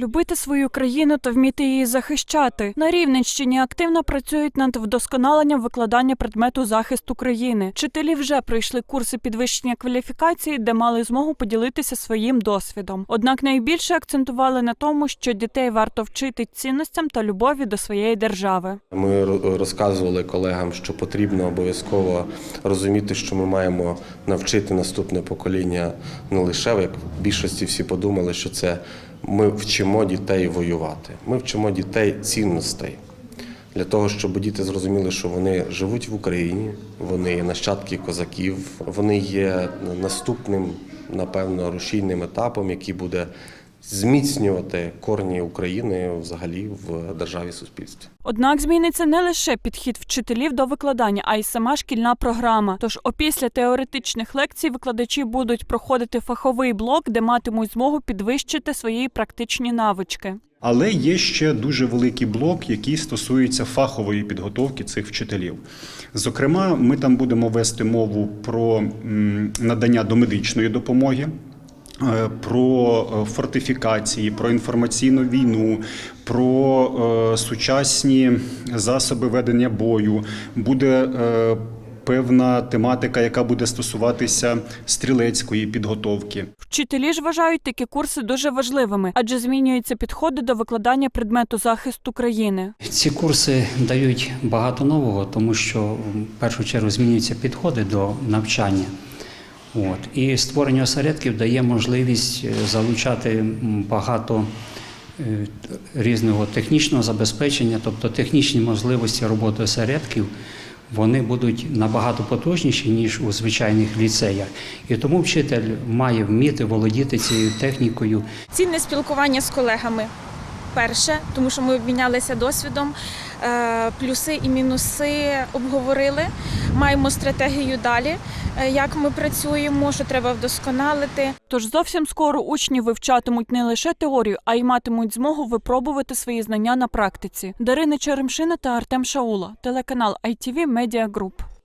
Любити свою країну та вміти її захищати. На Рівненщині активно працюють над вдосконаленням викладання предмету захист України. Вчителі вже пройшли курси підвищення кваліфікації, де мали змогу поділитися своїм досвідом. Однак найбільше акцентували на тому, що дітей варто вчити цінностям та любові до своєї держави. Ми розказували колегам, що потрібно обов'язково розуміти, що ми маємо навчити наступне покоління не лише як в більшості всі подумали, що це ми вчимо дітей воювати. Ми вчимо дітей цінностей. Для того, щоб діти зрозуміли, що вони живуть в Україні, вони є нащадки козаків, вони є наступним, напевно, рушійним етапом, який буде зміцнювати корні України взагалі в державі суспільстві. Однак зміниться не лише підхід вчителів до викладання, а й сама шкільна програма. Тож опісля теоретичних лекцій викладачі будуть проходити фаховий блок, де матимуть змогу підвищити свої практичні навички. Але є ще дуже великий блок, який стосується фахової підготовки цих вчителів. Зокрема, ми там будемо вести мову про надання домедичної допомоги. Е, Про е, фортифікації, про інформаційну війну, про е, сучасні засоби ведення бою, буде певна тематика, яка буде стосуватися стрілецької підготовки. Вчителі ж вважають такі курси дуже важливими, адже змінюються підходи до викладання предмету захисту країни. Ці курси дають багато нового, тому що в першу чергу змінюються підходи до навчання. От. І створення осередків дає можливість е, залучати багато е, різного технічного забезпечення, тобто технічні можливості роботи осередків. Вони будуть набагато потужніші, ніж у звичайних ліцеях. І тому вчитель має вміти володіти цією технікою, Цінне спілкування з колегами. Перше, тому що ми обмінялися досвідом, е, плюси і мінуси обговорили. Маємо стратегію далі, е, як ми працюємо, що треба вдосконалити. Тож зовсім скоро учні вивчатимуть не лише теорію, а й матимуть змогу випробувати свої знання на практиці. Дарина Черемшина та Артем Шаула, телеканал ITV Media Group.